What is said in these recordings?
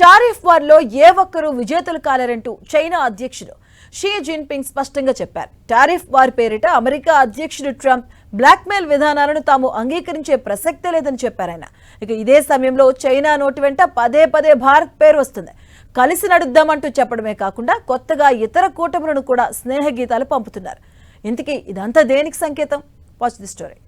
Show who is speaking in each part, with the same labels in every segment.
Speaker 1: Tariff వార్లో ఏ ఒక్కరూ విజేతలు కాలేరంటూ చైనా అధ్యక్షుడు షీ జిన్పింగ్ స్పష్టంగా చెప్పారు. టారిఫ్ వార్ పేరిట అమెరికా అధ్యక్షుడు ట్రంప్ బ్లాక్మెయిల్ విధానాలను తాము అంగీకరించే ప్రసక్తే లేదని చెప్పారు ఆయన. ఇక ఇదే సమయంలో చైనా నోటి వెంట పదే పదే భారత్ పేరు వస్తుంది. కలిసి నడుద్దామంటూ చెప్పడమే కాకుండా కొత్తగా ఇతర కూటములను కూడా స్నేహ గీతాలు పంపుతున్నారు. ఇంతకీ ఇదంతా దేనికి సంకేతం? వాచ్ ది స్టోరీ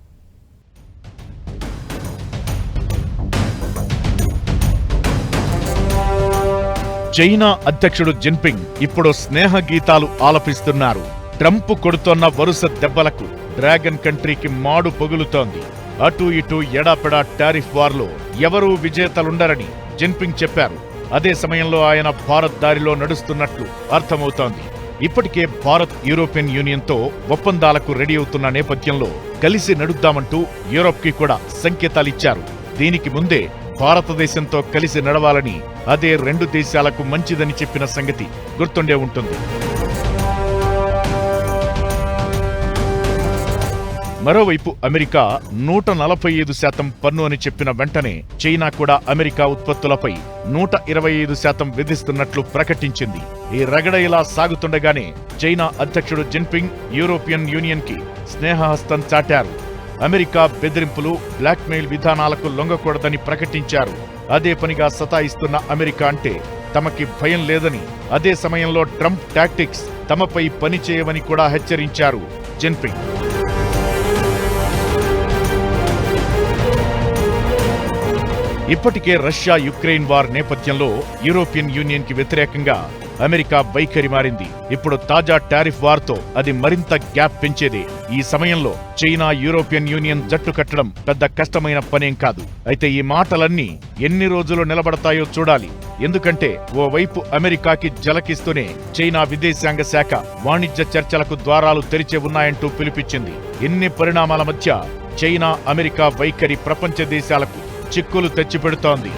Speaker 2: చైనా అధ్యక్షుడు జిన్పింగ్ ఇప్పుడు స్నేహ గీతాలు ఆలపిస్తున్నారు. ట్రంప్ కొడుతోన్న వరుస దెబ్బలకు డ్రాగన్ కంట్రీకి మాడు పొగులుతోంది. అటు ఇటు ఎడాపెడా టారిఫ్ వార్లో ఎవరూ విజేతలుండరని జిన్పింగ్ చెప్పారు. అదే సమయంలో ఆయన భారత్ దారిలో నడుస్తున్నట్లు అర్థమవుతోంది. ఇప్పటికే భారత్ యూరోపియన్ యూనియన్తో ఒప్పందాలకు రెడీ అవుతున్న నేపథ్యంలో కలిసి నడుద్దామంటూ యూరోప్కి కూడా సంకేతాలిచ్చారు. దీనికి ముందే భారతదేశంతో కలిసి నడవాలని అదే రెండు దేశాలకు మంచిదని చెప్పిన సంగతి గుర్తుండే ఉంటుంది. మరోవైపు అమెరికా నూట నలభై ఐదు శాతం పన్ను అని చెప్పిన వెంటనే చైనా కూడా అమెరికా ఉత్పత్తులపై నూట ఇరవై ఐదు శాతం విధిస్తున్నట్లు ప్రకటించింది. ఈ రగడ ఇలా సాగుతుండగానే చైనా అధ్యక్షుడు జిన్పింగ్ యూరోపియన్ యూనియన్కి స్నేహహస్తం చాటారు. అమెరికా బెదిరింపులు బ్లాక్మెయిల్ విధానాలకు లొంగకూడదని ప్రకటించారు. అదే పనిగా సతాయిస్తున్న అమెరికా అంటే తమకి భయం లేదని అదే సమయంలో ట్రంప్ టాక్టిక్స్ తమపై పనిచేయవని కూడా హెచ్చరించారు. జిన్పింగ్ ఇప్పటికే రష్యా యుక్రెయిన్ వార్ నేపథ్యంలో యూరోపియన్ యూనియన్కి వ్యతిరేకంగా అమెరికా వైఖరి మారింది. ఇప్పుడు తాజా టారిఫ్ వార్తో అది మరింత గ్యాప్ పెంచేదే. ఈ సమయంలో చైనా యూరోపియన్ యూనియన్ జట్టు కట్టడం పెద్ద కష్టమైన పనేం కాదు. అయితే ఈ మాటలన్నీ ఎన్ని రోజులు నిలబడతాయో చూడాలి. ఎందుకంటే ఓవైపు అమెరికాకి జలకిస్తూనే చైనా విదేశాంగ శాఖ వాణిజ్య చర్చలకు ద్వారాలు తెరిచే ఉన్నాయంటూ పిలిపించింది. ఎన్ని పరిణామాల మధ్య చైనా అమెరికా వైఖరి ప్రపంచ దేశాలకు చిక్కులు తెచ్చిపెడుతోంది.